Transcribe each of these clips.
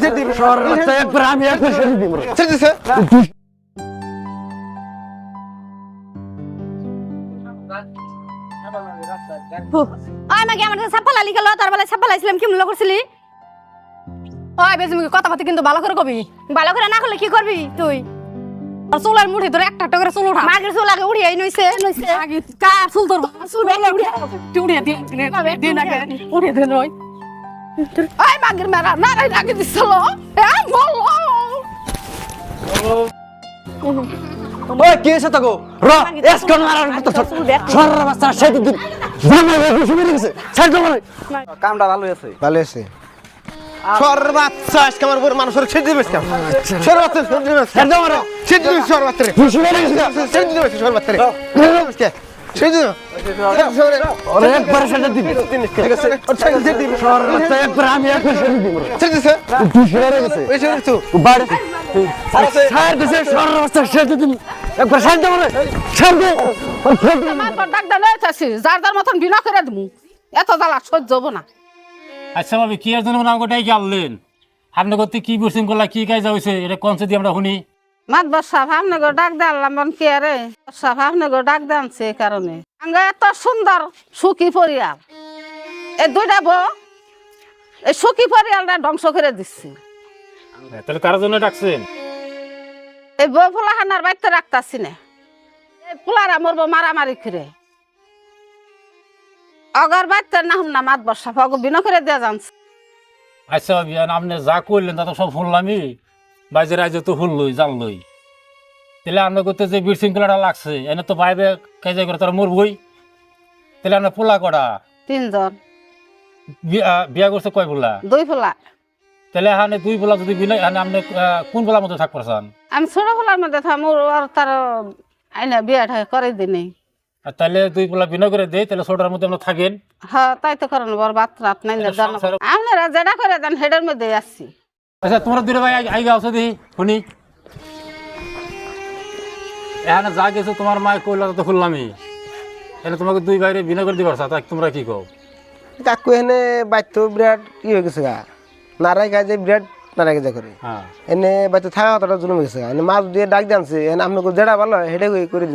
ছেড়ে দিবি শহর রাস্তায় একবার আমি একবার ছেড়ে দিব ছেড়ে দিছে ওই মাগে আমার কাছে লালি গেল তার বেলায় ছাপ্পা লাইছিলাম কি মূল্য করছিলি ওই বেশি মুখে কথা পাতি কিন্তু ভালো করে কবি ভালো করে না করলে কি করবি তুই? আর চুলের মুঠি ধরে একটা একটা করে চুল উঠা। মাগের চুল আগে উড়িয়ে নইছে নইছে আগে কার চুল তোর চুল বেলা উড়িয়ে উড়িয়ে দিয়ে দিন আগে উড়িয়ে দিন ওই ওই মাগের মেরা না রে আগে দিছিল এ বলো ওই কি এসে থাকো র এসকন মারার মতো শহর রাস্তা সেই দিন জামাই বসে বেরিয়ে গেছে ছাড় দাও কামটা ভালো আছে ভালো আছে সর বাচ্চা আজকে আমার উপর মানুষের ছেড়ে দিবে আজকে সর বাচ্চা ছেড়ে দিবে ছাড় দাও ছেড়ে দিবে সর বাচ্চা রে বসে বেরিয়ে গেছে ছেড়ে দিবে সর বাচ্চা একবার দিবি। ঠিক আছে একবার আমি একবার দিব। গেছে বাড়ি দিবি। একবার ডাক চাষি যার যার মতন বিনা করে এত জ্বালা সহ্য হব না। আচ্ছা ভাবি কি আর জন্য আমাকে ডাইকে আনলেন? আপনি করতে কি বুঝছেন করলা কি কাজ হয়েছে এটা কনসে দিয়ে আমরা শুনি। মাত বর্ষা ভাবনে গো ডাক দেলাম মন কি আরে? বর্ষা ভাবনে গো ডাক দেনছে এই কারণে। আঙ্গ এত সুন্দর সুখী পরিয়াল। এই দুইটা বউ এই সুখী পরিয়ালটা ধ্বংস করে দিচ্ছে। তাহলে কার জন্য ডাকছেন? এই বউ ফুলাহানার বাড়িতে রাখতাছি না। এই ফুলারা মরবো মারামারি করে। অগর বাড়িতে না হুম না মাত বর্ষা ফগ বিনা করে দেওয়া জানছে। আচ্ছা আপনি যা করলেন তা তো সব শুনলামই। বাইজে রাইজে তো শুনলই জানলই তাহলে আপনার করতে যে বিশৃঙ্খলাটা লাগছে এনে তো বাইবে কাজে করে তারা মরবই। তাহলে আপনার পোলা করা তিনজন। বিয়া- করছে কয় পোলা? দুই ফুলা তাহলে এখানে দুই পোলা যদি বিনয় এখানে আপনি কোন পোলার মধ্যে থাক পারছেন? আমি ছোট ফুলার মধ্যে থামুর আর তার আইনা বিয়াটা করে দিনি আর তাহলে দুই পোলা বিনয় করে দেয় তাহলে ছোটার মধ্যে আমরা থাকেন। হ্যাঁ তাই তো করেন বড় বাত রাত নাই আপনারা যেটা করে দেন হেডের মধ্যে আসছি। আচ্ছা তোমরা দুটো ভাই আই গাও দি শুনি। এখানে যা গেছো তোমার মায় কইলা তো শুনলামই এখানে তোমাকে দুই বাইরে বিনয় করে দিবার তা তোমরা কি কও? কাকু এনে বাইতো বিরাট কি হয়ে গেছে গা। নারাই কাজে বিরাট নারাই কাজে করে। হ্যাঁ। এনে বাইতো থাকা কথাটা জন্ম গেছে গা। এনে মাছ দিয়ে ডাক জানছে এনে আপনাকে যেটা ভালো হয় সেটাই করে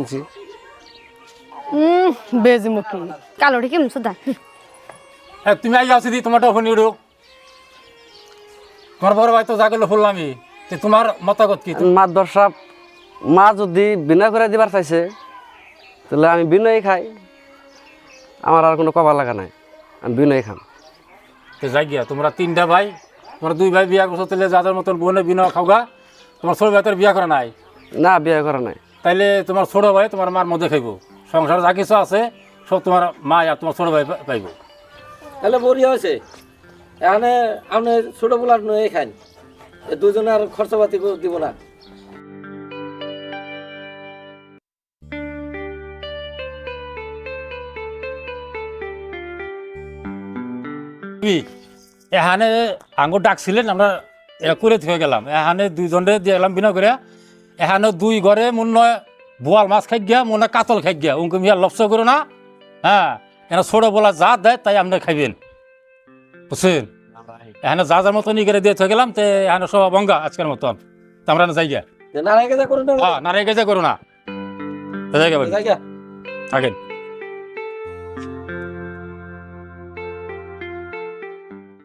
হুম বেজমুখী কালোটি কেমন সুদা তুমি আই গাও দি তোমারটা শুনি উঠো তোমার বড় ভাই তো যা গেলো শুনলামই তো তোমার মতাগত কি? মা দর্শক মা যদি বিনয় করে দিবার চাইছে তাহলে আমি বিনয় খাই। আমার আর কোনো কবা লাগা নাই আমি বিনয় খাম। তো যাই গিয়া তোমরা তিনটা ভাই তোমরা দুই ভাই বিয়া করছ তাহলে যাদের মতন বোনে বিনয় খাওগা তোমার ছোট ভাই তোর বিয়া করা নাই। না বিয়ে করা নাই। তাইলে তোমার ছোট ভাই তোমার মার মধ্যে খাইব। সংসার যা কিছু আছে সব তোমার মা আর তোমার ছোট ভাই পাইব। তাহলে বড়ি হয়েছে? এখানে আপনি ছোট বলার নয় খান। দুজনে আর খরচাপাতি দিব না। এখানে আঙ্গুর ডাকছিলেন, আমরা করে থেকে গেলাম। এখানে দুইজনে দিয়ে গেলাম বিনা করে এখানে দুই ঘরে মনে হয় বোয়াল মাছ খাই গিয়া, মনে কাতল খাই গিয়া। উনকে মিয়া লপস করো না। হ্যাঁ এখানে ছোট বলা যা দেয় তাই আপনি খাইবেন। বুঝছেন? এখানে যা যার মতন ই করে দিয়ে থেকে গেলাম তে এখানে সব বঙ্গা আজকের মতন। তা আমরা যাই গিয়া। নারায় গেজা করুন না নারায় গেজা করো না জায়গা